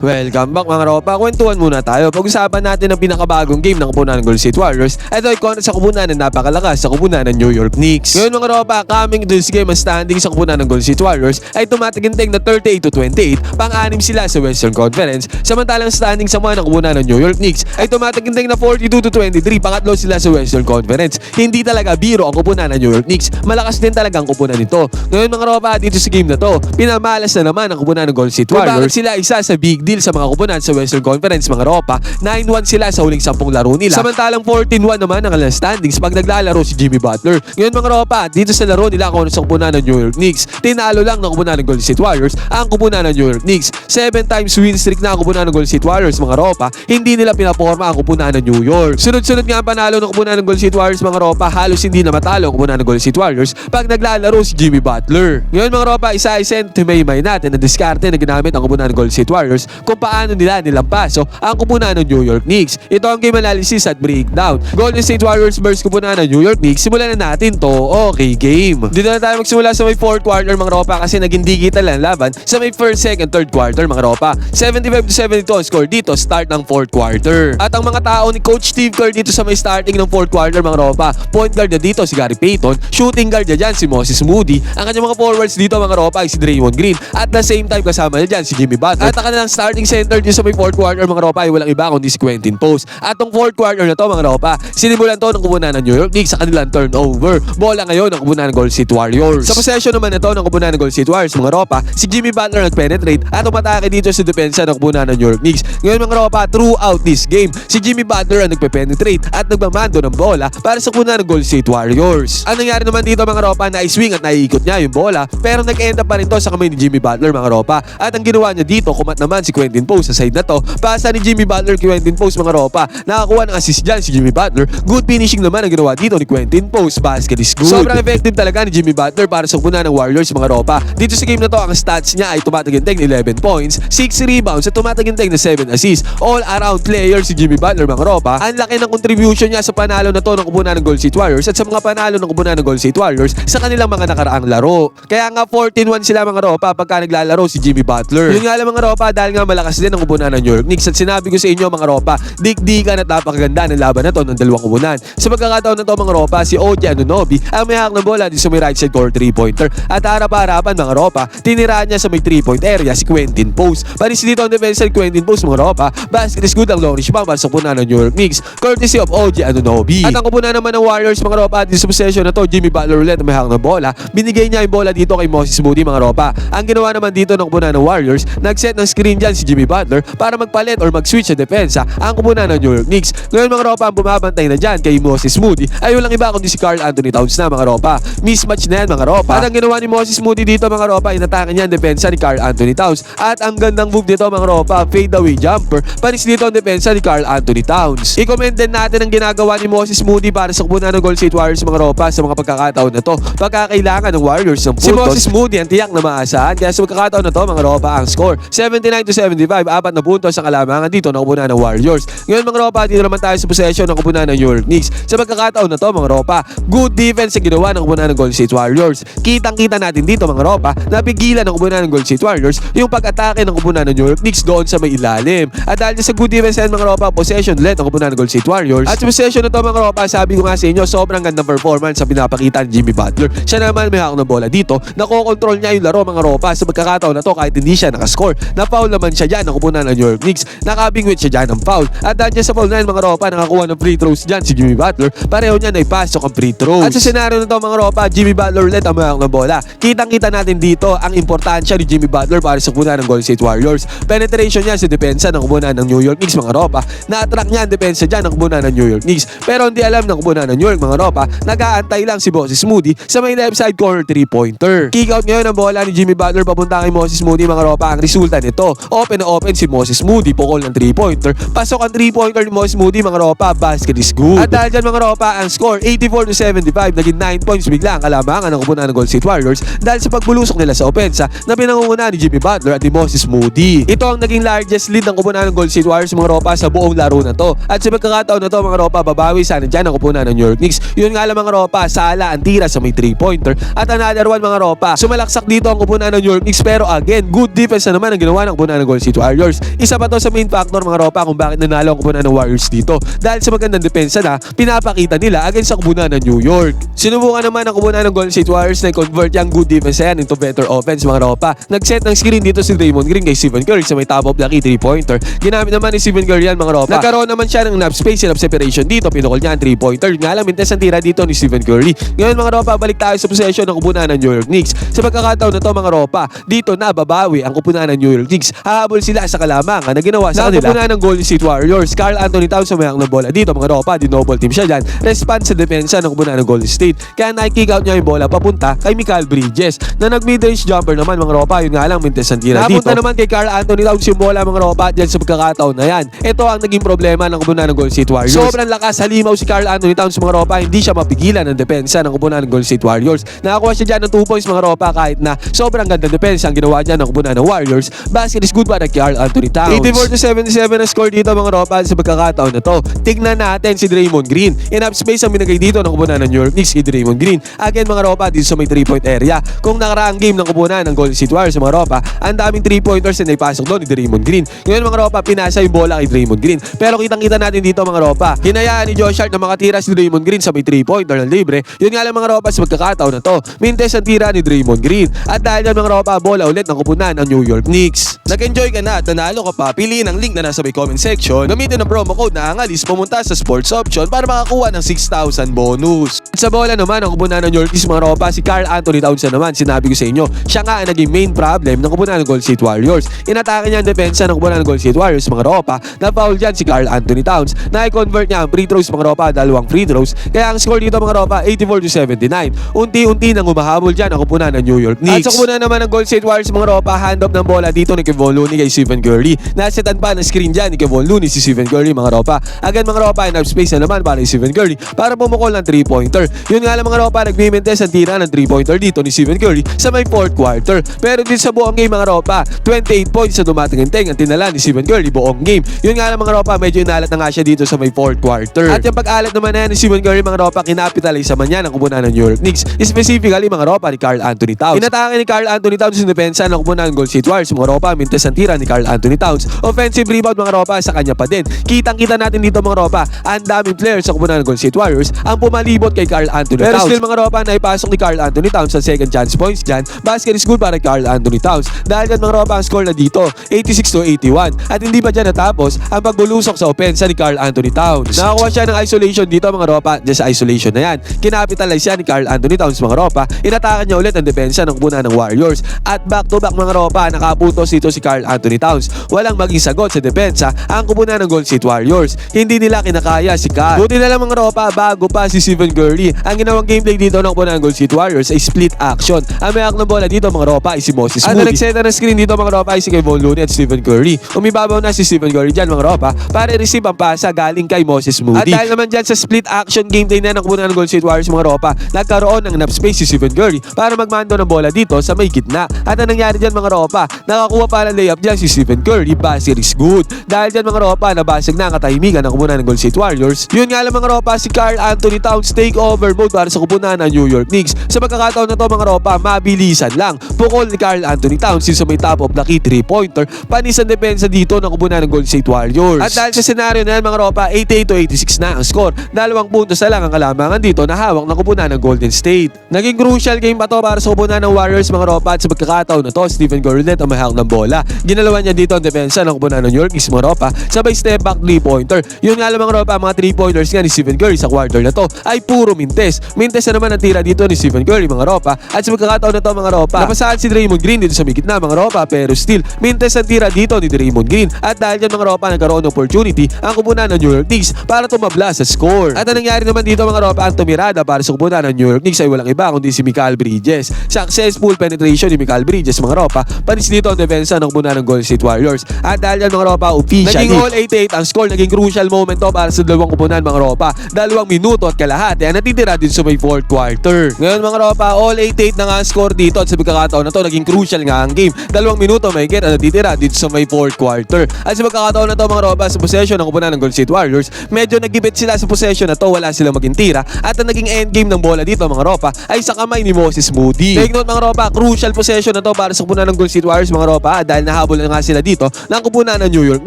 Welcome back mga ropa. Kwentuhan muna tayo. Pag-usapan natin ang pinakabagong game ng kupunan ng Golden State Warriors. Ito ay kontra sa kupunan na napakalakas sa kupunan ng New York Knicks. Ngayon mga ropa, coming to this game ang standing sa kupunan ng Golden State Warriors ay tumataginting na 38 to 28. Pang-anim sila sa Western Conference. Samantalang standing sa mga ng kupunan ng New York Knicks ay tumataginting na 42 to 23. Pangatlo sila sa Western Conference. Hindi talaga biro ang kupunan ng New York Knicks. Malakas din talaga ang kupunan nito. Ngayon mga ropa, dito sa game na to, pinamalas na naman ang kupunan ng Golden State Kung Warriors. bakit sila isa sa big deal sa mga kupunan sa Western Conference mga ropa. 9-1 sila sa huling 10 laro nila. Samantalang 14-1 naman ang kanilang standings pag naglalaro si Jimmy Butler. Ngayon mga ropa, dito sa laro nila kung ano sa kupunan ng New York Knicks, tinalo lang ng kupunan ng Golden State Warriors ang kupunan ng New York Knicks. 7 times win streak na ang kupunan ng Golden State Warriors mga ropa, hindi nila pinaporma ang kupunan ng New York. Sunod-sunod nga ang panalo ng kupunan ng Golden State Warriors mga ropa, halos hindi na matalo ang kupunan ng Golden State Warriors pag naglalaro si Jimmy Butler. Ngayon mga ropa, isa-isa may natin na diskarte na ginamit ang kupunan ng Golden State Warriors kung paano nila nilampaso ang kupunan ng New York Knicks. Ito ang game analysis at breakdown. Golden State Warriors versus kupunan ng New York Knicks. Simulan na natin to. Okay, game. Dito na tayo magsimula sa may fourth quarter mga ropa kasi naging digital ang laban sa may first, second, third quarter mga ropa. 75 to 72 ang score dito start ng fourth quarter. At ang mga tao ni Coach Steve Kerr dito sa may starting ng fourth quarter mga ropa. Point guard na dito si Gary Payton. Shooting guard na dyan si Moses Moody. Ang kanyang mga forwards dito mga ropa ay si Draymond Green. At the same time kasama niya dyan si Jimmy Butler. At ang kanilang starting center dito sa may fourth quarter mga ropa ay walang iba kundi si Quentin Post. At tong fourth quarter na to mga ropa, sinimulan to ng kupunan ng New York Knicks sa kanilang turnover. Bola ngayon ng kupunan ng Golden State Warriors. Sa possession naman ito ng kupunan ng Golden State Warriors mga ropa, si Jimmy Butler nag-penetrate at umatake dito sa depensa ng kupunan ng New York Knicks. Ngayon mga ropa, throughout this game, si Jimmy Butler ang nagpe-penetrate at nagmamando ng bola para sa kupunan ng Golden State Warriors. Ang nangyari naman dito mga ropa, na-swing at naiikot niya yung bola pero nag-end up pa rin to sa kamay ni Jimmy Butler mga ropa. At ang ginawa niya dito, kumat naman si Quentin Post sa side na to. Pasa ni Jimmy Butler kay Quentin Post mga ropa. Nakakuha ng assist dyan si Jimmy Butler. Good finishing naman ang ginawa dito ni Quentin Post. Basket is good. Sobrang effective talaga ni Jimmy Butler para sa kupunan ng Warriors mga ropa. Dito sa game na to, ang stats niya ay tumataginting na 11 points, 6 rebounds at tumataginting na 7 assists. All around player si Jimmy Butler mga ropa. Ang laki ng contribution niya sa panalo na to ng kupunan ng Golden State Warriors at sa mga panalo ng kupunan ng Golden State Warriors sa kanilang mga nakaraang laro. Kaya nga 14-1 sila mga ropa pagka naglalaro si Jimmy Butler. Yun nga lang mga ropa dahil nga malakas din ang kupunan ng New York Knicks at sinabi ko sa inyo mga ropa, dikdikan at napakaganda ng laban na to ng dalawang kupunan. Sa pagkakataon na to mga ropa, si OG Anunobi ang may hawak ng bola di sa may right side court 3-pointer at harap-harapan mga ropa, tiniraan niya sa may 3-point area si Quentin Post. Panis dito ang defense side Quentin Post mga ropa, basket is good ang bang para sa kupunan ng New York Knicks, courtesy of OG Anunobi. At ang kupunan naman ng Warriors mga ropa, di sa possession na to, Jimmy Butler ulit may hawak ng bola, binigay niya yung bola dito kay Moses Moody mga ropa. Ang ginawa naman dito ng kupunan ng Warriors, nag-set ng screen dyan si Jimmy Butler para magpalit or mag-switch sa depensa ang kupunan ng New York Knicks. Ngayon mga ropa, ang bumabantay na dyan kay Moses Moody ay walang iba kundi si Carl Anthony Towns na mga ropa. Mismatch na yan mga ropa. At ang ginawa ni Moses Moody dito mga ropa, inatake niya ang depensa ni Carl Anthony Towns. At ang gandang move dito mga ropa, fade away jumper. Panis dito ang depensa ni Carl Anthony Towns. I-comment din natin ang ginagawa ni Moses Moody para sa kupunan ng Golden State Warriors mga ropa sa mga pagkakataon na to. Pagkakailangan ng Warriors ng puntos. Si Moses Moody ang tiyak na maasahan kaya sa pagkakataon na to mga ropa ang score 79 to 75 apat na puntos ang kalamangan dito ng kupunan ng Warriors. Ngayon mga ropa dito naman tayo sa possession ng kupunan ng New York Knicks. Sa pagkakataon na to mga ropa, good defense ang ginawa ng kupunan ng Golden State Warriors. Kitang-kita natin dito mga ropa, napigilan ng kupunan ng Golden State Warriors yung pag-atake ng kupunan ng New York Knicks doon sa may ilalim. At dahil sa good defense yan mga ropa, possession ulit ng kupunan ng Golden State Warriors. At sa possession na to mga ropa, sabi ko nga sa inyo, sobrang gandang performance sa pinapakita ni Jimmy Butler. Siya naman may hawak ng bola dito, nakokontrol niya yung laro mga ropa sa pagkakataon na to kahit hindi siya nakascore. Na-foul naman siya dyan ng kupunan ng New York Knicks. Nakabingwit siya dyan ng foul. At dahil dyan sa foul na yan mga ropa, nakakuha ng free throws dyan si Jimmy Butler. Pareho niya na ipasok ang free throws. At sa senaryo na to mga ropa, Jimmy Butler ulit ang mayroon ng bola. Kitang-kita natin dito ang importansya ni Jimmy Butler para sa kupunan ng Golden State Warriors. Penetration niya sa depensa ng kupunan ng New York Knicks mga ropa. Na-attract niya ang depensa dyan ng kupunan ng New York Knicks. Pero hindi alam ng kupunan ng New York mga ropa, nag-aantay lang si Moses Moody sa may left side corner 3-pointer. Kick out ngayon ang bola ni Jimmy Butler papunta kay Moses Moody mga ropa. Ang resulta nito, open na open si Moses Moody, pukol ng 3-pointer. Pasok ang 3-pointer ni Moses Moody mga ropa, basket is good. At dahil dyan mga ropa, ang score 84 to 75, naging 9 points bigla ang kalamangan ng kupunan ng Golden State Warriors dahil sa pagbulusok nila sa opensa na pinangunguna ni Jimmy Butler at ni Moses Moody. Ito ang naging largest lead ng kupunan ng Golden State Warriors mga ropa sa buong laro na to. At sa pagkakataon na to mga ropa, babawi sana dyan ang kupunan ng New York Knicks. Yun nga lang mga ropa, sala ang tira sa may 3-pointer. At another one mga ropa, sumalaksak dito ang kupunan ng New York Knicks pero again, good defense na naman ang ginawa ng kupunan ng Golden State Warriors. Isa pa to sa main factor mga ropa kung bakit nanalo ang kupunan ng Warriors dito. Dahil sa magandang depensa na pinapakita nila against sa kupunan ng New York. Sinubukan naman ang kupunan ng Golden State Warriors na convert yung good defense yan into better offense mga ropa. Nag-set ng screen dito si Draymond Green kay Stephen Curry sa may top of key 3-pointer. Ginamit naman ni Stephen Curry yan mga ropa. Nagkaroon naman siya ng enough space, enough separation dito. Pinukol niya ang 3-pointer. Nga lang, mintes ang tira dito ni Stephen Curry. Ngayon mga ropa, balik tayo sa possession ng kupunan ng New York Knicks. Sa pagkakataon na to mga ropa, dito na babawi ang kupunan ng New York Knicks. Hahabol sila sa kalamangan na ginawa sa kanila. Kupunan ng Golden State Warriors. Carl Anthony Towns sa mayang ng bola dito mga ropa. Dinoble team siya dyan. Response sa depensa ng kupunan ng Golden State. Kaya nakikick out niya yung bola papunta kay Michael Bridges na nag mid-range jumper naman mga ropa. Yun nga lang, mintes ang tira dito. Napunta naman kay Carl Anthony Towns yung bola mga ropa dyan sa pagkakataon na yan. Ito ang naging problema ng kupunan ng Golden State Warriors. Sobrang lakas halimaw si Carl Anthony Towns mga ropa. Hindi siya mapigilan ng depensa ng kupunan ng Golden State Warriors. Nakakuha siya dyan ng 2 points mga ropa kahit na sobrang ganda depensa ang ginawa dyan ng kupunan ng Warriors. Basket is good para kay Carl Anthony Towns. 84 to 77 ang score dito mga ropa sa pagkakataon na to. Tignan natin si Draymond Green. Enough space ang binigay dito ng kupunan ng New York Knicks kay Draymond Green. Again mga ropa dito sa may 3-point area. Kung nakaraang game ng kupunan ng Golden State Warriors mga ropa, ang daming 3-pointers na naipasok doon ni Draymond Green. Ngayon mga ropa, pinasa yung bola kay Draymond Green. Pero kitang-kita natin dito mga ropa, hinayaan ni Josh Hart na makatira si Draymond Green sa may 3-pointer ng libre. Yun nga lang mga ropa sa pagkakataon na to. Mintes ang tira ni Draymond Green. At dahil dyan mga ropa, bola ulit ng kupunan ng New York Knicks. Nag-enjoy ka na at nanalo ka pa, piliin ang link na nasa may comment section. Gamitin ang promo code na angalis pumunta sa sports option para makakuha ng 6,000 bonus. At sa bola naman, ang kupunan ng New York Knicks mga ropa, si Carl Anthony Towns na naman, sinabi ko sa inyo, siya nga ang naging main problem ng kupunan ng Golden State Warriors. Inatake niya ang depensa ng kupunan ng Golden State Warriors mga ropa, na foul dyan si Carl Anthony Towns, na i-convert niya ang free throws mga ropa, dalawang free throws. Kaya ang score dito mga ropa, 84 to 79. Unti-unti nang umahabol dyan ang kupunan ng New York Knicks. At sa kupunan naman ng Golden State Warriors mga ropa, hand off ng bola dito ni Kevon Looney kay Stephen Curry. Nasetan pa ng screen dyan ni Kevon Looney si Stephen Curry mga ropa. Again mga ropa, enough space na naman para kay Stephen Curry para pumukol ng 3-pointer. Yun nga lang mga ropa, nagmimentes ang tira ng 3-pointer dito ni Stephen Curry sa may 4th quarter. Pero din sa buong game mga ropa, 28 points sa dumatinginteng ang tinala ni Stephen Curry buong game. Yun nga lang mga ropa, medyo inalat na nga siya dito sa may 4th quarter. At yung pag-alat naman na ni Stephen Curry mga ropa, kinapitalize naman yan ang kubunan ng New York Knicks. Specifically mga ropa ni Carl Anthony Towns. Inatake ni Carl Anthony Towns yung depensa ng kubunan ng Golden State Warriors. Mga ropa, mintes ang tira ni Carl Anthony Towns. Offensive rebound mga ropa sa kanya pa din. Kitang-kita natin dito mga ropa, ang daming players sa kubunan ng Golden State Warriors ang pumalibot kay Carl Anthony Pero Towns. still, mga ropa, naipasok ni Carl Anthony Towns sa second chance points dyan. Basket is good para kay Carl Anthony Towns. Dahil dyan mga ropa, ang score na dito, 86 to 81. At hindi pa dyan natapos ang pagbulusok sa opensa ni Carl Anthony Towns. Nakakuha siya ng isolation dito mga ropa, dyan sa isolation na yan. Kinapitalize siya ni Carl Anthony Towns mga ropa. Inatakan niya ulit ang depensa ng kubunan ng Warriors. At back to back mga ropa, nakaputos dito si Carl Anthony Towns. Walang maging sagot sa depensa ang kubunan ng Golden State Warriors. Hindi nila kinakaya si Carl. Buti na lang mga ropa, bago pa si Stephen Curry. Ang ginawang gameplay dito ng kubunan ng Golden State Warriors ay split action. Ang may ng bola dito mga ropa ay si Moses Moody. ang nagseta ng screen dito mga ropa ay si Kevon Looney at Stephen Curry. Umibabaw na si Stephen Curry dyan mga ropa para i-receive ang pasa galing kay Moses Moody. At dahil naman dyan sa split action gameplay na ng kubunan ng Golden State Warriors mga ropa, nagkaroon ng enough space si Stephen Curry para magmando ng bola dito sa may gitna. At ang nangyari dyan mga ropa, nakakuha pa ng layup dyan si Stephen Curry, basket is good. Dahil dyan mga ropa, nabasag na ang katahimikan ng kubunan ng Golden State Warriors. Yun nga lang mga ropa, si Carl Anthony Towns take over mode para sa kubunan ng New York Knicks. Sa pagkakataon na to mga ropa, mabilisan lang. Pukol ni Carl Anthony Towns yung sa may top of the key 3-pointer. Panis ang depensa dito ng kubunan ng Golden State Warriors. At dahil sa senaryo na yan mga ropa, 88 to 86 na ang score. Dalawang puntos na lang ang kalamangan dito na hawak ng kubunan ng Golden State. Naging crucial game pa to para sa kubunan ng Warriors mga ropa at sa pagkakataon na to, Stephen Gordon ang mahawak ng bola. Ginalawan niya dito ang depensa ng kubunan ng New York mga ropa sabay step back 3-pointer. Yun nga mga ropa, mga 3-pointers nga ni Stephen Curry sa quarter na to ay puro mintes. Mintes na naman ang tira dito ni Stephen Curry mga ropa at sa pagkakataon na to mga ropa, napasahan si Draymond Green dito sa may gitna mga ropa pero still mintes ang tira dito ni Draymond Green at dahil dyan mga ropa nagkaroon ng opportunity ang kubunan ng New York Knicks para tumabla sa score. At ang nangyari naman dito mga ropa ang tumirada para sa kubunan ng New York Knicks ay walang iba kundi si Michael Bridges. Successful penetration ni Michael Bridges mga ropa panis dito ang depensa ng kubunan ng Golden State Warriors. At dahil dyan mga ropa officially naging all 88 ang score naging crucial moment to para sa dalawang kupunan mga ropa. Dalawang minuto at kalahati ang natitira din sa may fourth quarter. Ngayon mga ropa all 88 na nga ang score dito at sa pagkakataon na to naging crucial nga ang game. Dalawang minuto may get ang natitira dito sa may fourth quarter. At sa pagkakataon na to mga ropa sa possession ng kupunan ng Golden State Warriors, medyo nagibit sila sa possession na to, wala silang maging tira. At ang naging end game ng bola dito mga ropa ay sa kamay ni Moses Moody. Take note mga ropa, crucial possession na to para sa kupunan ng Golden State Warriors mga ropa dahil nahawak hinahabol na nga sila dito ng kupunan ng New York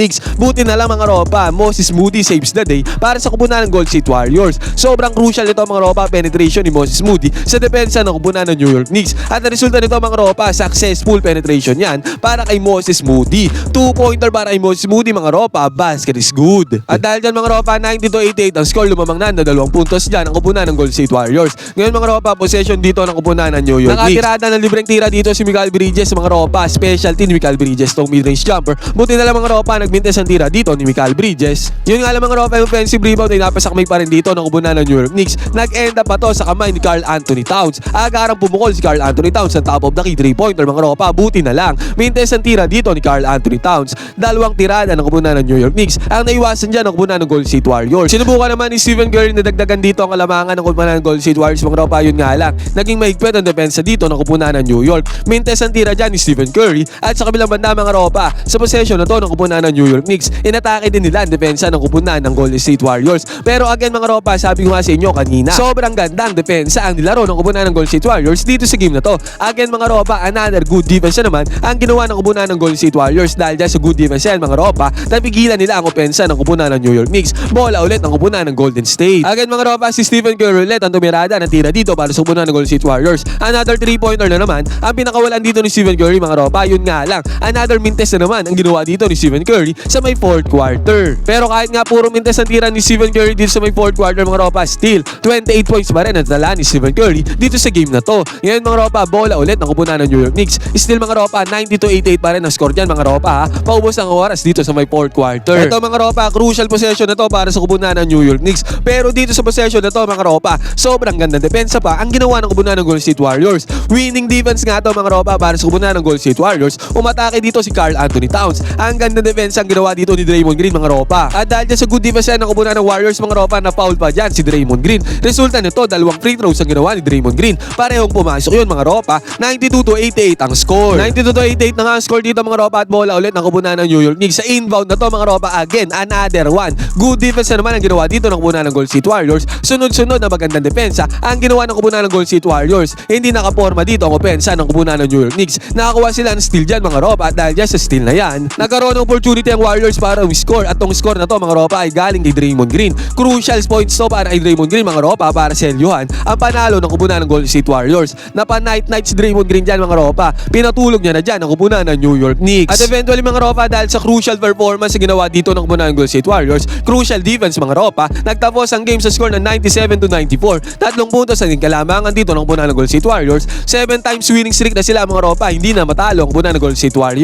Knicks. Buti na lang mga ropa, Moses Moody saves the day para sa kupunan ng Gold State Warriors. Sobrang crucial ito mga ropa, penetration ni Moses Moody sa depensa ng kupunan ng New York Knicks. At ang resulta nito mga ropa, successful penetration yan para kay Moses Moody. Two-pointer para kay Moses Moody mga ropa, basket is good. At dahil dyan mga ropa, 92-88 ang score lumamang na na dalawang puntos dyan ang kupunan ng Gold State Warriors. Ngayon mga ropa, possession dito ng kupunan ng New York Knicks. Nakatirada ng libreng tira dito si Miguel Bridges mga ropa, specialty ni Miguel Bridges tong mid-range jumper. Buti na lang mga ropa, nagmintes ang tira dito ni Miguel Bridges. Yun nga lang mga ropa, yung offensive rebound ay napasakmay pa rin dito ng kupunan ng New York Knicks. Nag-end up pa to sa kamay ni Carl Anthony Towns. Agarang pumukol si Carl Anthony Towns sa top of the key three-pointer mga ropa. Buti na lang. Mintes ang tira dito ni Carl Anthony Towns. Dalawang tirada ng kupunan ng New York Knicks. Ang naiwasan dyan ng kupunan ng Golden State Warriors. Sinubukan naman ni Stephen Curry na dagdagan dito ang kalamangan ng kupunan ng Golden State Warriors mga ropa. Yun nga lang. Naging mahigpit ang depensa dito ng kupunan ng New York. Mintes ang tira dyan ni Stephen Curry. At sa kabilang banda mga ropa, sa possession na to ng kupunan ng New York Knicks, inatake din nila ang depensa ng kupunan ng Golden State Warriors. Pero again mga ropa, sabi ko nga sa inyo kanina, sobrang gandang depensa ang nilaro ng kupunan ng Golden State Warriors dito sa game na to. Again mga ropa, another good defense na naman ang ginawa ng kupunan ng Golden State Warriors dahil dyan sa good defense yan mga ropa, napigilan nila ang opensa ng kupunan ng New York Knicks. Bola ulit ng kupunan ng Golden State. Again mga ropa, si Stephen Curry ulit ang tumirada na tira dito para sa kupunan ng Golden State Warriors. Another 3-pointer na naman ang pinakawalan dito ni Stephen Curry mga ropa, yun nga lang. Another mintes na naman ang ginawa dito ni Stephen Curry sa may fourth quarter. Pero kahit nga puro mintes ang tira ni Stephen Curry dito sa may fourth quarter mga ropa, still 28 points pa rin ang dala ni Stephen Curry dito sa game na to. Ngayon mga ropa, bola ulit ng kupunan ng New York Knicks. Still mga ropa, 92-88 pa rin ang score dyan mga ropa ha. Paubos ang oras dito sa may fourth quarter. Ito mga ropa, crucial possession na to para sa kupunan ng New York Knicks. Pero dito sa possession na to mga ropa, sobrang ganda depensa pa ang ginawa ng kupunan ng Golden State Warriors. Winning defense nga to mga ropa para sa kupunan ng Golden State Warriors. Umatake dito si Carl Anthony Towns. Ang ganda depensa ang ginawa dito ni Draymond Green mga ropa. At dahil dyan sa good defense yan ng kupunan ng Warriors mga ropa na foul pa dyan si Draymond Green. Resulta nito, dalawang free throws ang ginawa ni Draymond Green. Parehong pumasok yun mga ropa. 92 to 88 ang score. 92 to 88 na nga ang score dito mga ropa at bola ulit ng kupunan ng New York Knicks. Sa inbound na to mga ropa again, another one. Good defense na naman ang ginawa dito ng kupunan ng Golden State Warriors. Sunod-sunod na magandang depensa ang ginawa ng kupunan ng Golden State Warriors. Hindi nakaporma dito ang opensa ng kupunan ng New York Knicks. Nakakuha sila ng steal dyan mga ropa at dahil dyan sa steal na yan, nagkaroon ng opportunity ang Warriors para score at tong score na to mga ropa ay galing kay Draymond Green. Crucial points to para kay Draymond Green mga ropa para selyuhan ang panalo ng kupunan ng Golden State Warriors. Na pa night night si Draymond Green dyan mga ropa. Pinatulog niya na dyan ang kupunan ng New York Knicks. At eventually mga ropa dahil sa crucial performance na ginawa dito ng kupunan ng Golden State Warriors, crucial defense mga ropa, nagtapos ang game sa score ng 97 to 94. Tatlong puntos ang kalamangan dito ng kupunan ng Golden State Warriors. 7 times winning streak na sila mga ropa, hindi na matalo ang kupunan ng Golden State Warriors.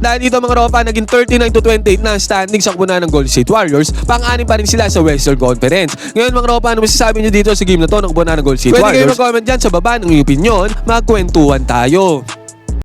Dahil dito mga ropa, naging 39 to 28 na ang standing sa kupunan ng Golden State Warriors, pang-anim pa rin sila sa Western Conference. Ngayon mga ropa, ano masasabi niyo dito sa game na to ng kupunan ng Golden State Pwede Warriors? kayo mag-comment dyan sa baba ng iyong opinion, magkwentuhan tayo.